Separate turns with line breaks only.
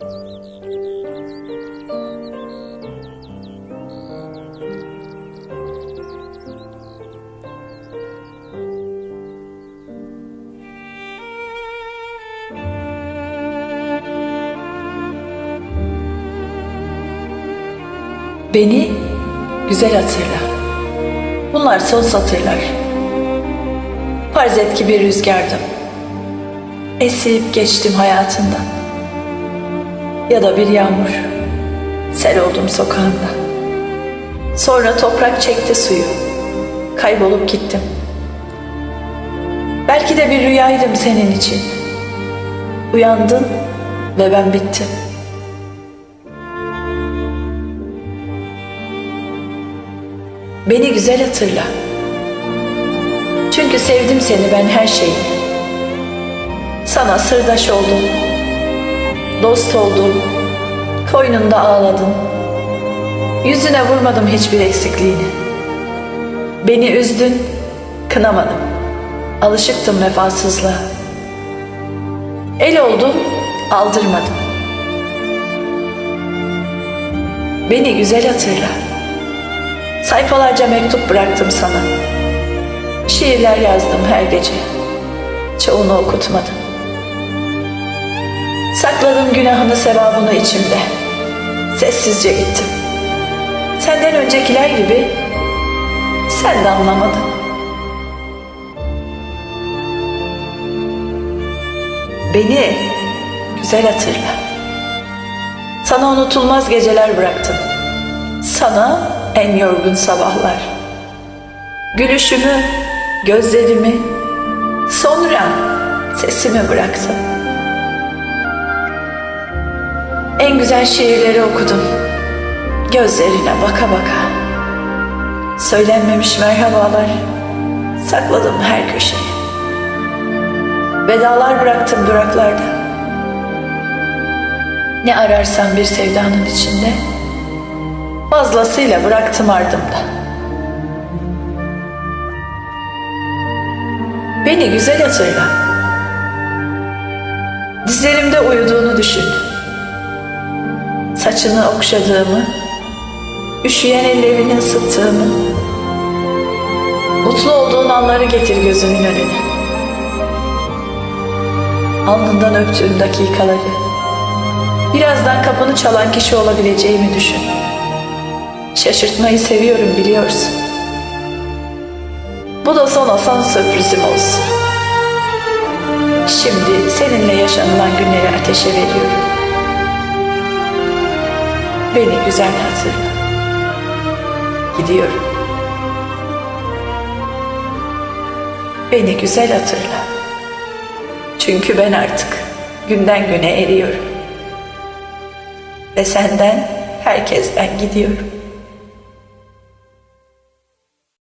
Beni güzel hatırla. Bunlar son satırlar. Farz et ki bir rüzgardım. Esip geçtim hayatından. Ya da bir yağmur. Sel oldum sokağında. Sonra toprak çekti suyu. Kaybolup gittim. Belki de bir rüyaydım senin için. Uyandın ve ben bittim. Beni güzel hatırla. Çünkü sevdim seni ben her şeyi. Sana sırdaş oldum. Dost oldum. Koynunda ağladım. Yüzüne vurmadım hiçbir eksikliğini. Beni üzdün, kınamadım. Alışıktım vefasızlığa. El oldum, aldırmadım. Beni güzel hatırla. Sayfalarca mektup bıraktım sana. Şiirler yazdım her gece. Çoğunu okutmadım. Sakladım günahını sevabını içimde. Sessizce gittim. Senden öncekiler gibi sen de anlamadın. Beni güzel hatırla. Sana unutulmaz geceler bıraktım. Sana en yorgun sabahlar. Gülüşümü, gözlerimi, sonra sesimi bıraktım. En güzel şiirleri okudum. Gözlerine baka baka. Söylenmemiş merhabalar. Sakladım her köşeye. Vedalar bıraktım duraklarda. Ne ararsan bir sevdanın içinde fazlasıyla bıraktım ardımda. Beni güzel hatırla. Dizlerimde uyuduğunu düşün. Saçını okşadığımı, üşüyen ellerini ısıttığımı, mutlu olduğun anları getir gözümün önüne. Alnından öptüğüm dakikaları, birazdan kapını çalan kişi olabileceğimi düşün. Şaşırtmayı seviyorum biliyorsun. Bu da son sürprizim olsun. Şimdi seninle yaşanılan günleri ateşe veriyorum. Beni güzel hatırla. Gidiyorum. Beni güzel hatırla. Çünkü ben artık günden güne eriyorum. Ve senden, herkesten gidiyorum.